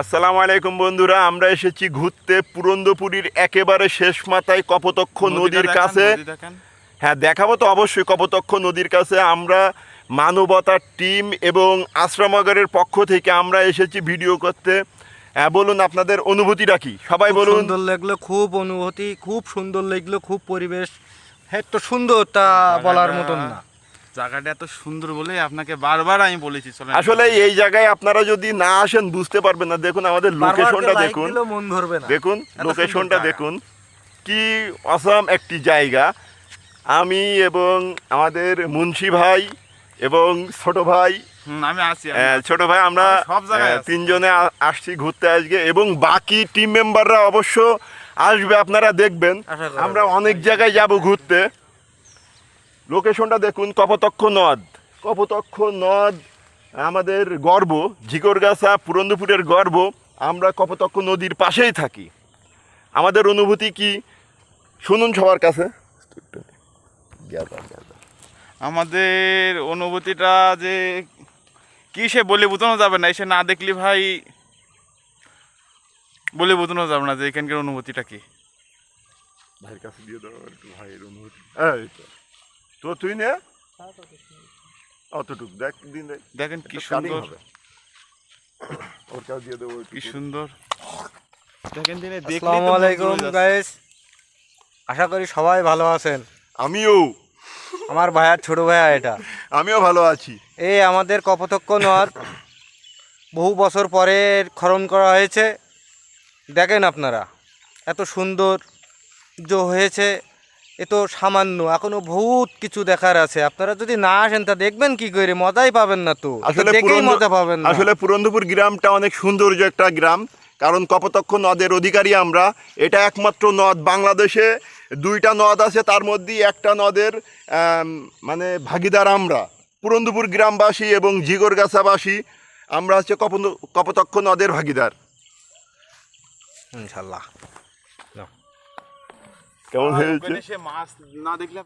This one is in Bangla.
আসসালামু আলাইকুম বন্ধুরা আমরা এসেছি ঘুরতে পুরন্দপুরীর একেবারে শেষ মাথায় কপোতক্ষ নদীর কাছে। হ্যাঁ দেখাবো তো অবশ্যই কপোতক্ষ নদীর কাছে। আমরা মানবতার টিম এবং আশ্রমাগারের পক্ষ থেকে আমরা এসেছি ভিডিও করতে। হ্যাঁ বলুন আপনাদের অনুভূতিটা কি? সবাই বলুন। সুন্দর লাগল খুব অনুভূতি খুব সুন্দর লাগল খুব পরিবেশ। হ্যাঁ তো সুন্দর তা বলার মতন না। জায়গাটা এত সুন্দর বলে আপনাকে বারবার আমি বলেছি চলেন। আসলে এই জায়গায় আপনারা যদি না আসেন বুঝতে পারবেন না। দেখুন আমাদের লোকেশনটা দেখুন। মন ধরবে না। দেখুন লোকেশনটা দেখুন। কি অসাম একটি জায়গা। আমি এবং আমাদের মুন্সি ভাই এবং ছোট ভাই আমি আহ, আছি। ছোট ভাই আমরা সব জায়গায় তিনজনে আসছি ঘুরতে আজকে এবং বাকি টিম মেম্বাররা অবশ্য আসবে আপনারা দেখবেন। আমরা অনেক জায়গায় যাব ঘুরতে। লোকেশনটা দেখুন কপতক্ষ নদ। কপতক্ষ নদ আমাদের গর্ব ঝিকরগাছা পুরন্দপুরের গর্ব। আমরা কপতক্ষ নদীর পাশেই থাকি। আমাদের অনুভূতি কি? শুনুন সবার কাছে। আমাদের অনুভূতিটা যে কি সে বলে বোঝানো যাবে না এসে না দেখলি ভাই বলে বোঝানো যাবে না যে এখানকার অনুভূতিটা কি। ভাইয়ের কাছে দিয়ে দাও একটু ভাইয়ের অনুভূতি। তো তুই নে। অতটুক দেখ দিন দেখেন কি সুন্দর। হবে। ওর কাছে দিয়ে দেবো কি সুন্দর। দেখেন দিনে আসসালামু আলাইকুম গাইস আশা করি সবাই ভালো আছেন। আমিও। আমার ভাইয়ার ছোট ভাইয়া এটা। আমিও ভালো আছি। এ আমাদের কপোতক্ষ নদ। বহু বছর পরে খনন করা হয়েছে। দেখেন আপনারা এত সুন্দর যে হয়েছে। এ তো সামান্য এখনও বহুত কিছু দেখার আছে। আপনারা যদি না আসেন তা দেখবেন কি করে? মজাই পাবেন না তো। আসলে দেখেই মজা পাবেন না। আসলে পুরন্দপুর গ্রামটা অনেক সৌন্দর্য একটা গ্রাম। কারণ কপতক্ষ নদের অধিকারী আমরা। এটা একমাত্র নদ বাংলাদেশে। দুইটা নদ আছে তার মধ্যে একটা নদের মানে ভাগিদার আমরা। পুরন্দপুর গ্রামবাসী এবং জিগরগাছাবাসী। আমরা হচ্ছে কপন- কপতক্ষ নদের ভাগিদার। ইনশাল্লাহ। কেমন হয়েছে? সে মাছ না দেখলে